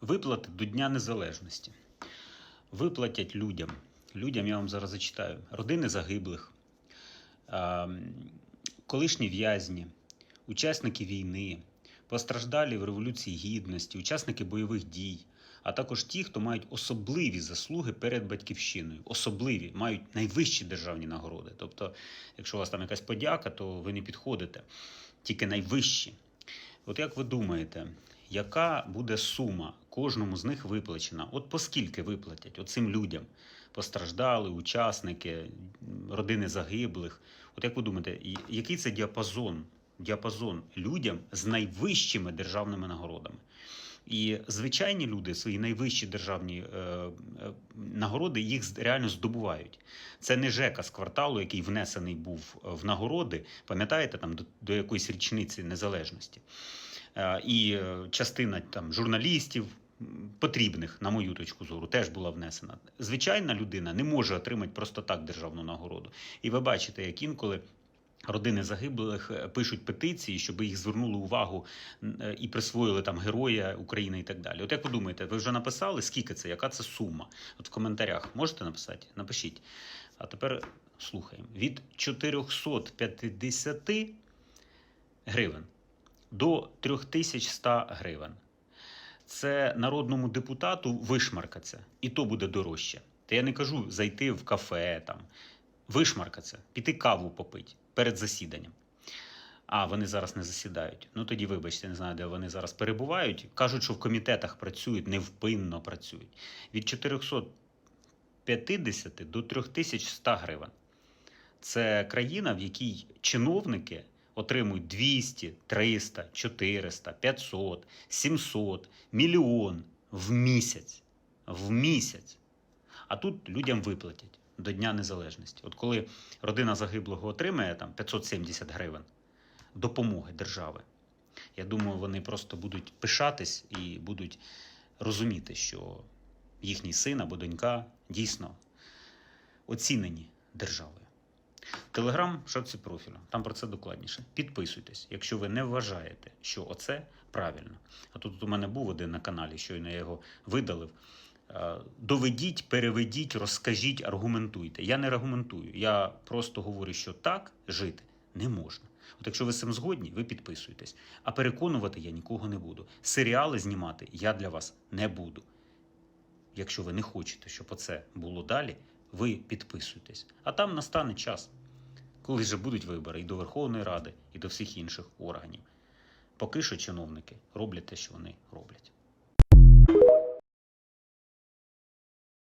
Виплати до Дня Незалежності. Виплатять людям. Людям я вам зараз зачитаю. Родини загиблих, колишні в'язні, учасники війни, постраждалі в Революції Гідності, учасники бойових дій, а також ті, хто мають особливі заслуги перед батьківщиною. Особливі, мають найвищі державні нагороди. Тобто, якщо у вас там якась подяка, то ви не підходите. Тільки найвищі. От як ви думаєте, яка буде сума кожному з них виплачена? От по скільки виплатять оцим людям? Постраждали, учасники, родини загиблих. От як ви думаєте, який це діапазон? Діапазон людям з найвищими державними нагородами. І звичайні люди свої найвищі державні е, е, нагороди їх реально здобувають. Це не Жека з кварталу, який внесений був в нагороди, пам'ятаєте, там до, до якоїсь річниці незалежності. Е, і е, частина там журналістів. Потрібних, на мою точку зору, теж була внесена. Звичайна людина не може отримати просто так державну нагороду. І ви бачите, як інколи родини загиблих е, пишуть петиції, щоб їх звернули увагу і присвоїли там героя України і так далі. От як ви думаєте, ви вже написали, скільки це, яка це сума? От в коментарях можете написати? Напишіть. А тепер слухаємо. Від 450 гривень до 3100 гривень. Це народному депутату вишмаркаться, і то буде дорожче. Та я не кажу зайти в кафе, там, вишмаркаться, піти каву попити перед засіданням. А вони зараз не засідають. Ну тоді, вибачте, не знаю, де вони зараз перебувають. Кажуть, що в комітетах працюють, невпинно працюють. Від 450 до 3100 гривень. Це країна, в якій чиновники отримують 200, 300, 400, 500, 700, мільйон в місяць. В місяць. А тут людям виплатять до Дня Незалежності. От коли родина загиблого отримає там 570 гривень допомоги держави, я думаю, вони просто будуть пишатись і будуть розуміти, що їхній син або донька дійсно оцінені державою. Телеграм в шапці профілю. Там про це докладніше. Підписуйтесь, якщо ви не вважаєте, що оце правильно. А тут у мене був один на каналі, щойно я його видалив. Е, Доведіть, переведіть, розкажіть, аргументуйте. Я не аргументую. Я просто говорю, що так жити не можна. От якщо ви з цим згодні, ви підписуєтесь. А переконувати я нікого не буду. Серіали знімати я для вас не буду. Якщо ви не хочете, щоб оце було далі, ви підписуйтесь. А там настане час, коли вже будуть вибори і до Верховної Ради, і до всіх інших органів. Поки що чиновники роблять те, що вони роблять.